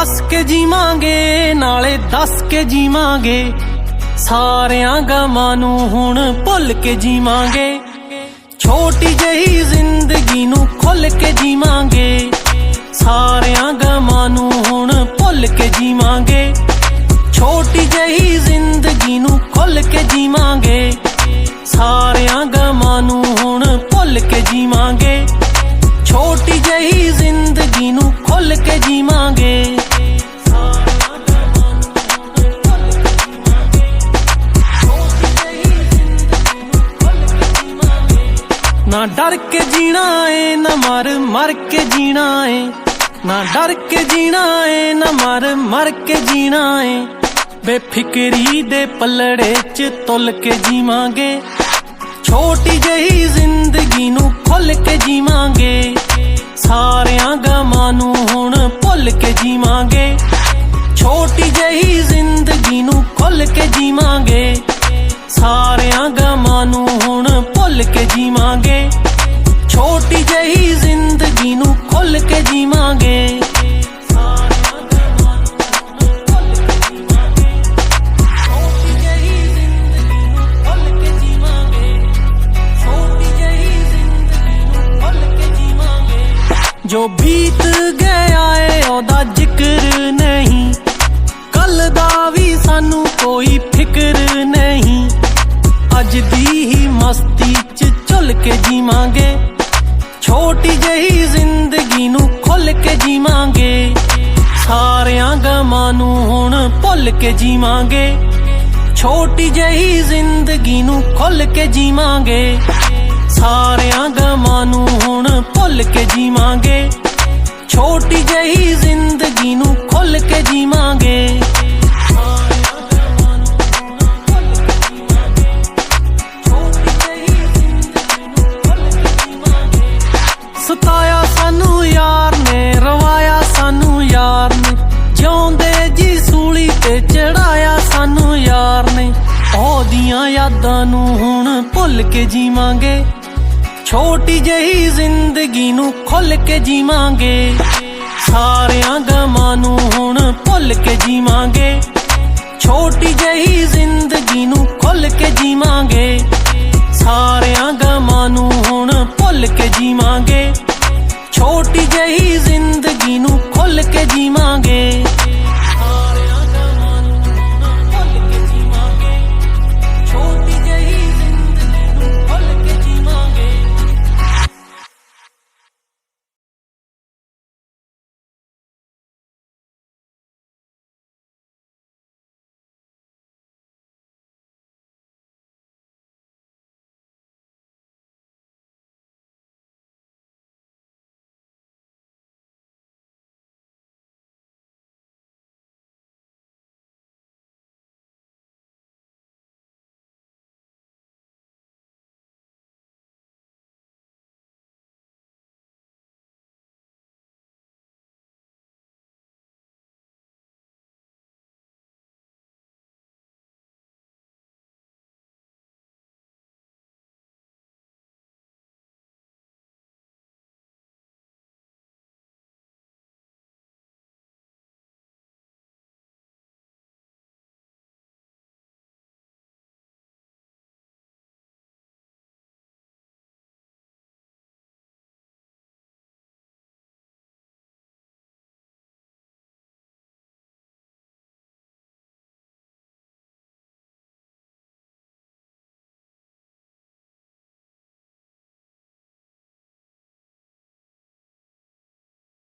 ਹੱਸ ਕੇ ਜੀਵਾਂਗੇ, ਨਾਲੇ ਦੱਸ ਕੇ ਜੀਵਾਂਗੇ। ਸਾਰਿਆਂ ਗਮਾਂ ਨੂੰ ਹੁਣ ਭੁੱਲ ਕੇ ਜੀਵਾਂਗੇ। ਛੋਟੀ ਜਿਹੀ ਜ਼ਿੰਦਗੀ ਨੂੰ ਖੁੱਲ ਕੇ ਜੀਵਾਂਗੇ। ਸਾਰਿਆਂ ਗਮਾਂ ਨੂੰ ਹੁਣ ਭੁੱਲ ਕੇ ਜੀਵਾਂਗੇ। ਛੋਟੀ ਜਿਹੀ ਜ਼ਿੰਦਗੀ ਨੂੰ ਖੁੱਲ ਕੇ ਜੀਵਾਂਗੇ। ਸਾਰਿਆਂ ਗਮਾਂ ਨੂੰ ਹੁਣ ਭੁੱਲ ਕੇ ਜੀਵਾਂਗੇ। ਛੋਟੀ ਜਿਹੀ ਜ਼ਿੰਦਗੀ ਨੂੰ ਖੁੱਲ ਕੇ ਜੀਵਾਂਗੇ। ਨਾ ਡਰ ਕੇ ਜੀਣਾ ਏ, ਨਾ ਮਰ ਮਰ ਕੇ ਜੀਣਾ ਏ। ਨਾ ਡਰ ਕੇ ਜੀਣਾ ਏ, ਨਾ ਮਰ ਮਰ ਕੇ ਜੀਣਾ ਏ। ਬੇਫਿਕਰੀ ਦੇ ਪੱਲੜੇ 'ਚ ਤੁਲ ਕੇ ਜੀਵਾਂਗੇ। ਛੋਟੀ ਜਿਹੀ ਜ਼ਿੰਦਗੀ ਨੂੰ ਜੋ ਬੀਤ ਗਿਆ ਏ, ਉਹਦਾ ਜ਼ਿਕਰ ਨਹੀਂ। ਕੱਲ ਦਾ ਵੀ ਸਾਨੂੰ ਕੋਈ ਫਿਕਰ ਨਹੀਂ। ਅੱਜ ਦੀ ਹੀ ਮਸਤੀ ਚ ਝੁੱਲ ਕੇ ਜੀਵਾਂਗੇ। ਛੋਟੀ ਜਿਹੀ ਜ਼ਿੰਦਗੀ ਨੂੰ ਖੁੱਲ ਕੇ ਜੀਵਾਂਗੇ। ਸਾਰਿਆਂ ਗਮਾਂ ਨੂੰ ਹੁਣ ਭੁੱਲ ਕੇ ਜੀਵਾਂਗੇ। ਛੋਟੀ ਜਿਹੀ ਜ਼ਿੰਦਗੀ ਨੂੰ ਖੁੱਲ ਕੇ ਜੀਵਾਂਗੇ। ਸਾਰਿਆਂ ਗਮਾਂ ਨੂੰ ਹੁਣ ਭੁੱਲ ਕੇ ਜੀਵਾਂਗੇ। ਛੋਟੀ ਜਿਹੀ ਜ਼ਿੰਦਗੀ ਨੂੰ ਖੁੱਲ ਕੇ ਜੀਵਾਂਗੇ। ਸਾਰਿਆਂ ਗਮਾਂ ਜ਼ਿੰਦਗੀ ਨੂੰ ਖੁੱਲ ਕੇ ਜੀਵਾਂਗੇ ਸਤਾਇਆ ਸਾਨੂੰ ਯਾਰ ਨੇ, ਰਵਾਇਆ ਸਾਨੂੰ ਯਾਰ ਨੇ। ਜਿਉਂਦੇ ਜੀ ਸੂਲੀ ਤੇ ਚੜਾਇਆ ਸਾਨੂੰ ਯਾਰ ਨੇ। ਉਹਦੀਆਂ ਯਾਦਾਂ ਨੂੰ ਹੁਣ ਭੁੱਲ ਕੇ ਜੀਵਾਂਗੇ। ਛੋਟੀ ਜਿਹੀ ਜ਼ਿੰਦਗੀ ਨੂੰ ਖੁੱਲ ਕੇ ਜੀਵਾਂਗੇ। ਸਾਰਿਆਂ ਗਮਾਂ ਨੂੰ ਹੁਣ ਭੁੱਲ ਕੇ ਜੀਵਾਂਗੇ। ਛੋਟੀ ਜਿਹੀ ਜ਼ਿੰਦਗੀ ਨੂੰ ਖੁੱਲ ਕੇ ਜੀਵਾਂਗੇ। ਸਾਰਿਆਂ ਗਮਾਂ ਨੂੰ ਹੁਣ ਭੁੱਲ ਕੇ ਜੀਵਾਂਗੇ। ਛੋਟੀ ਜਿਹੀ ਜ਼ਿੰਦਗੀ ਨੂੰ ਖੁੱਲ ਕੇ ਜੀਵਾਂਗੇ।